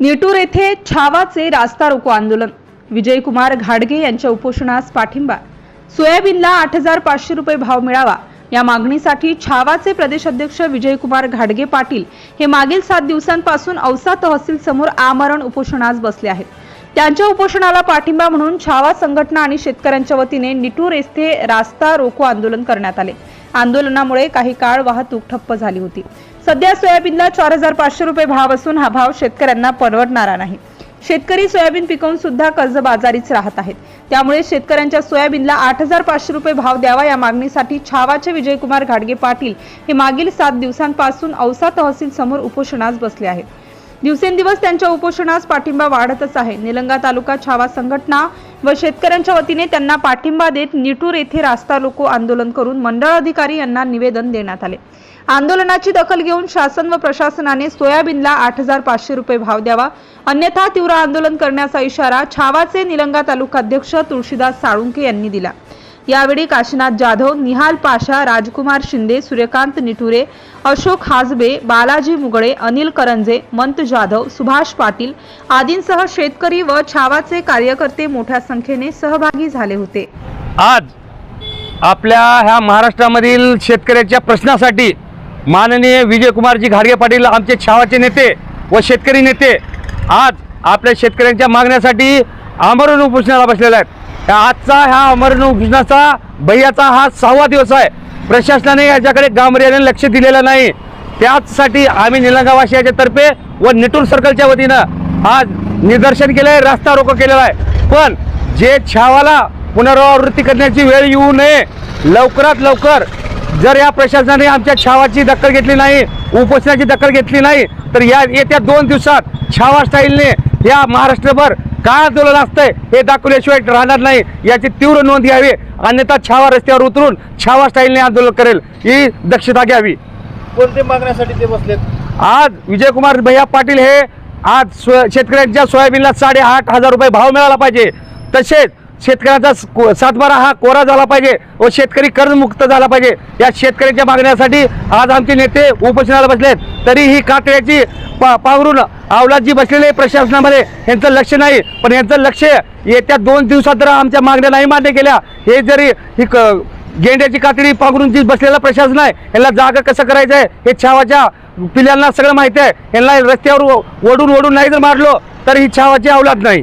निटूर येथे छावाचे रास्ता रोको आंदोलन. विजयकुमार घाडगे यांच्या उपोषणास पाठिंबा. सोयाबीनला आठ हजार पाचशे रुपये भाव मिळावा. या मागणीसाठी छावाचे प्रदेश अध्यक्ष विजयकुमार घाडगे पाटील हे मागील सात दिवसांपासून औसा तहसील समोर आमरण उपोषणास बसले आहेत. त्यांच्या उपोषणाला पाठिंबा म्हणून छावा संघटना आणि शेतकऱ्यांच्या वतीने निटूर येथे रास्ता रोको आंदोलन करण्यात आले. आंदोलनामुळे काही काळ वाहतूक ठप्प झाली होती. सध्या सोयाबीनला चार हजार पाचशे रुपये भाव असून हा भाव शेतकऱ्यांना परवडणारा नाही. शेतकरी सोयाबीन पिकवून सुद्धा कर्जबाजारीच राहत आहेत. त्यामुळे शेतकऱ्यांच्या सोयाबीनला आठ हजार पाचशे रुपये भाव द्यावा या मागणीसाठी छावाचे विजयकुमार घाडगे पाटील हे मागील सात दिवसांपासून औसा तहसील समोर उपोषणास बसले आहेत. दिवसेंदिवस त्यांच्या उपोषणास पाठिंबा वाढतच आहे. निलंगा तालुका छावा संघटना व शेतकऱ्यांच्या वतीने त्यांना पाठिंबा देत निटूर येथे रास्ता रोको आंदोलन करून मंडळ अधिकारी यांना निवेदन देण्यात आले. आंदोलनाची दखल घेऊन शासन व प्रशासनाने सोयाबीनला आठ हजार पाचशे रुपये भाव द्यावा अन्यथा तीव्र आंदोलन करण्याचा इशारा छावाचे निलंगा तालुकाध्यक्ष तुळशीदास साळुंके यांनी दिला. यावेळी काशीनाथ जाधव निहाल पाशा राजकुमार शिंदे सूर्यकांत निठुरे अशोक हाजबे बालाजी मुगळे अनिल करंजे मंत जाधव सुभाष पाटील आदींसह शेतकरी व छावाचे कार्यकर्ते मोठ्या संख्येने सहभागी झाले होते. आज आपल्या ह्या महाराष्ट्रामधील शेतकऱ्याच्या प्रश्नासाठी माननीय विजयकुमारजी घाडगे पाटील आमचे छावाचे नेते व शेतकरी नेते आज आपल्या शेतकऱ्यांच्या मागण्यासाठी आमरण उपोषणाला बसलेले आहेत. आजचा ह्या अमरण उपोषणाचा भैयाचा हा सहावा दिवस आहे. प्रशासनाने याच्याकडे गांभीर्याने लक्ष दिलेलं नाही. त्याचसाठी आम्ही निलंगावासियाच्या तर्फे व नेटूर सर्कलच्या वतीनं आज निदर्शन केलं आहे रस्ता रोको केलेला आहे. पण जे छावाला पुनरावृत्ती करण्याची वेळ येऊ नये लवकरात लवकर जर या प्रशासनाने आमच्या छावाची दखल घेतली नाही उपोषणाची दखल घेतली नाही तर या येत्या दोन दिवसात छावा स्टाईलने या महाराष्ट्रभर काय आंदोलन असतंय हे दाखवल्याशिवाय राहणार नाही. याची तीव्र नोंद घ्यावी. अन्यथा छावा रस्त्यावर उतरून छावा स्टाईलने आंदोलन करेल. ही दक्षता घ्यावी. कोणते मागण्यासाठी ते बसलेत? आज विजयकुमार भैया पाटील हे आज शेतकऱ्यांच्या सोयाबीनला साडेआठ हजार रुपये भाव मिळाला पाहिजे. तसेच शेतकऱ्यांचा को- सातबारा हा कोरा झाला पाहिजे व शेतकरी कर्जमुक्त झाला पाहिजे. या शेतकऱ्यांच्या मागण्यासाठी आज आमचे नेते उपोषणाला बसलेत तरी ही कातड्याची पा पांघरून अवलाद जी बसलेले प्रशासनामध्ये यांचं लक्ष नाही. पण यांचं लक्ष येत्या दोन दिवसात जर आमच्या मागण्या नाही मान्य केल्या हे जरी ही क गेंड्याची कातडी पांघरून जी बसलेला प्रशासन आहे यांना जागा कसं करायचं आहे हे छावाच्या पिल्यांना सगळं माहिती आहे. यांना रस्त्यावर ओढून ओढून नाही जर मारलो तर ही छावाची अवलाद नाही.